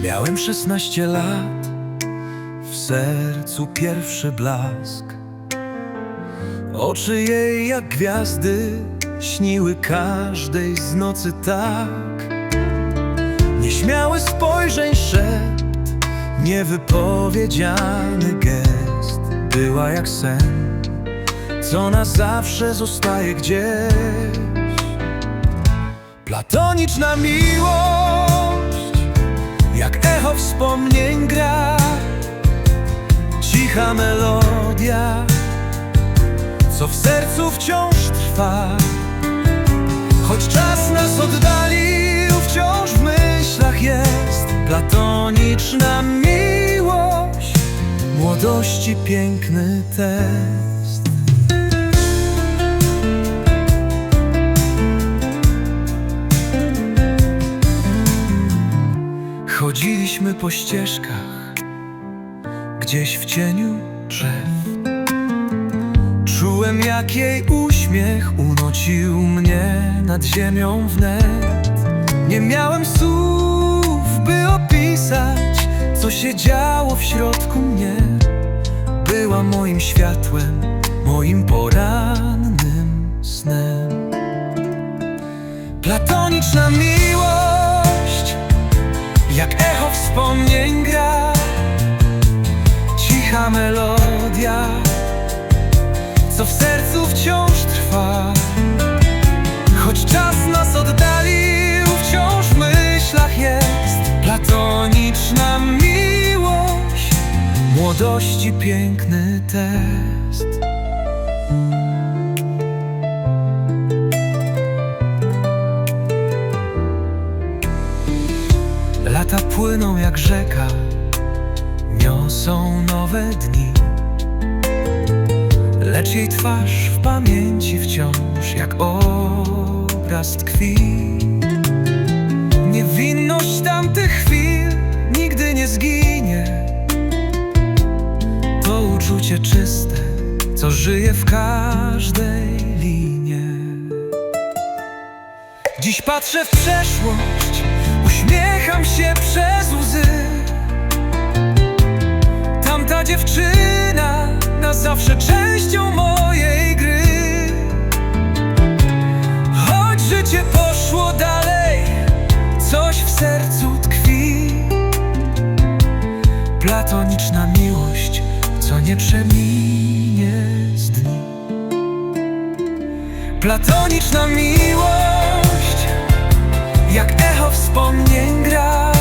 Miałem 16 lat, w sercu pierwszy blask. Oczy jej jak gwiazdy śniły każdej z nocy tak. Nieśmiały spojrzeń szept, niewypowiedziany gest. Była jak sen, co na zawsze zostaje gdzieś. Platoniczna miłość, jak echo wspomnień gra. Cicha melodia, co w sercu wciąż trwa. Choć czas nas oddalił, wciąż w myślach jest platoniczna miłość, młodości piękny test. Po ścieżkach, gdzieś w cieniu drzew. Czułem jak jej uśmiech unosił mnie nad ziemią wnet. Nie miałem słów, by opisać, co się działo w środku mnie. Była moim światłem, moim porannym snem. Platoniczna miłość, wspomnień gra. Cicha melodia co w sercu wciąż trwa. Choć czas nas oddalił, wciąż w myślach jest platoniczna miłość, młodości piękny test. Jak rzeka, niosą nowe dni. Lecz jej twarz w pamięci wciąż jak obraz tkwi. Niewinność tamtych chwil nigdy nie zginie. To uczucie czyste, co żyje w każdej linie. Dziś patrzę w przeszłość, uśmiecham się przez łzy platoniczna miłość, co nie przeminie z dni. Platoniczna miłość, jak echo wspomnień gra,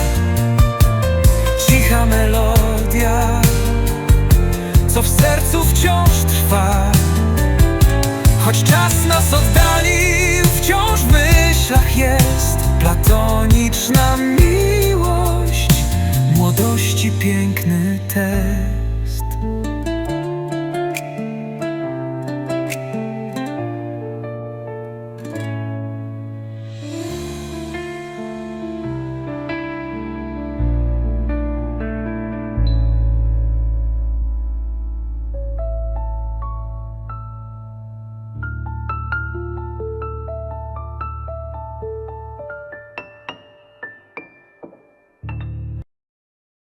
cicha melodia, co w sercu wciąż trwa, choć czas nas oddaje.